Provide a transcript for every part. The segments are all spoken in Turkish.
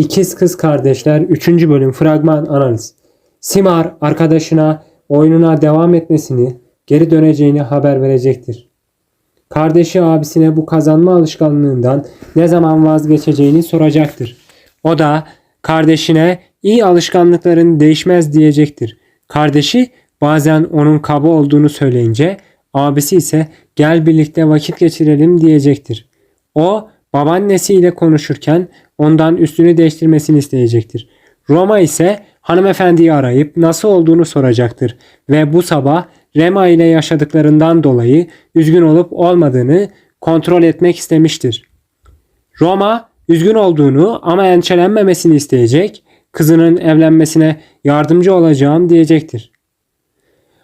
İkiz Kız Kardeşler 3. bölüm fragman analiz. Simar arkadaşına oyununa devam etmesini, geri döneceğini haber verecektir. Kardeşi abisine bu kazanma alışkanlığından ne zaman vazgeçeceğini soracaktır. O da kardeşine iyi alışkanlıkların değişmez diyecektir. Kardeşi bazen onun kaba olduğunu söyleyince abisi ise gel birlikte vakit geçirelim diyecektir. O babaannesiyle konuşurken ondan üstünü değiştirmesini isteyecektir. Roma ise hanımefendiyi arayıp nasıl olduğunu soracaktır ve bu sabah Rema ile yaşadıklarından dolayı üzgün olup olmadığını kontrol etmek istemiştir. Roma üzgün olduğunu ama endişelenmemesini isteyecek, kızının evlenmesine yardımcı olacağım diyecektir.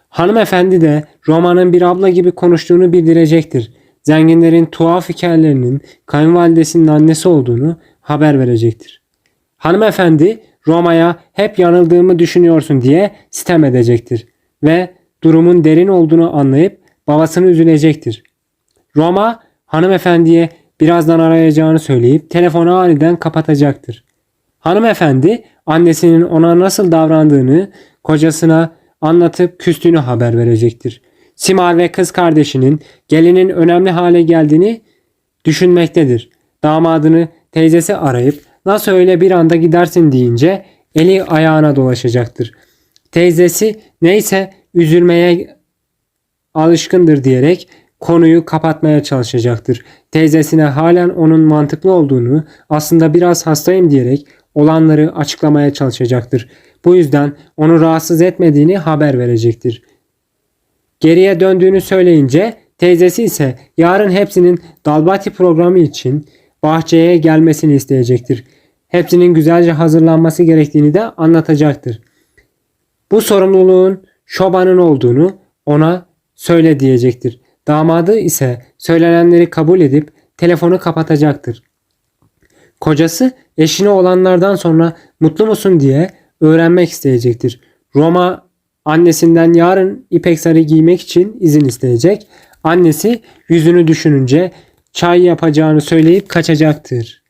Hanımefendi de Roma'nın bir abla gibi konuştuğunu bildirecektir. Zenginlerin tuhaf hikayelerinin kayınvalidesinin annesi olduğunu haber verecektir. Hanımefendi Roma'ya hep yanıldığımı düşünüyorsun diye sitem edecektir ve durumun derin olduğunu anlayıp babasını üzülecektir. Roma hanımefendiye birazdan arayacağını söyleyip telefonu aniden kapatacaktır. Hanımefendi annesinin ona nasıl davrandığını kocasına anlatıp küstüğünü haber verecektir. Simar ve kız kardeşinin gelinin önemli hale geldiğini düşünmektedir. Damadını teyzesi arayıp nasıl öyle bir anda gidersin deyince eli ayağına dolaşacaktır. Teyzesi neyse üzülmeye alışkındır diyerek konuyu kapatmaya çalışacaktır. Teyzesine halen onun mantıklı olduğunu, aslında biraz hastayım diyerek olanları açıklamaya çalışacaktır. Bu yüzden onu rahatsız etmediğini haber verecektir. Geriye döndüğünü söyleyince teyzesi ise yarın hepsinin Dalbati programı için bahçeye gelmesini isteyecektir. Hepsinin güzelce hazırlanması gerektiğini de anlatacaktır. Bu sorumluluğun Şoba'nın olduğunu ona söyle diyecektir. Damadı ise söylenenleri kabul edip telefonu kapatacaktır. Kocası eşine olanlardan sonra mutlu musun diye öğrenmek isteyecektir. Roma annesinden yarın ipek sarı giymek için izin isteyecek. Annesi yüzünü düşününce çay yapacağını söyleyip kaçacaktır.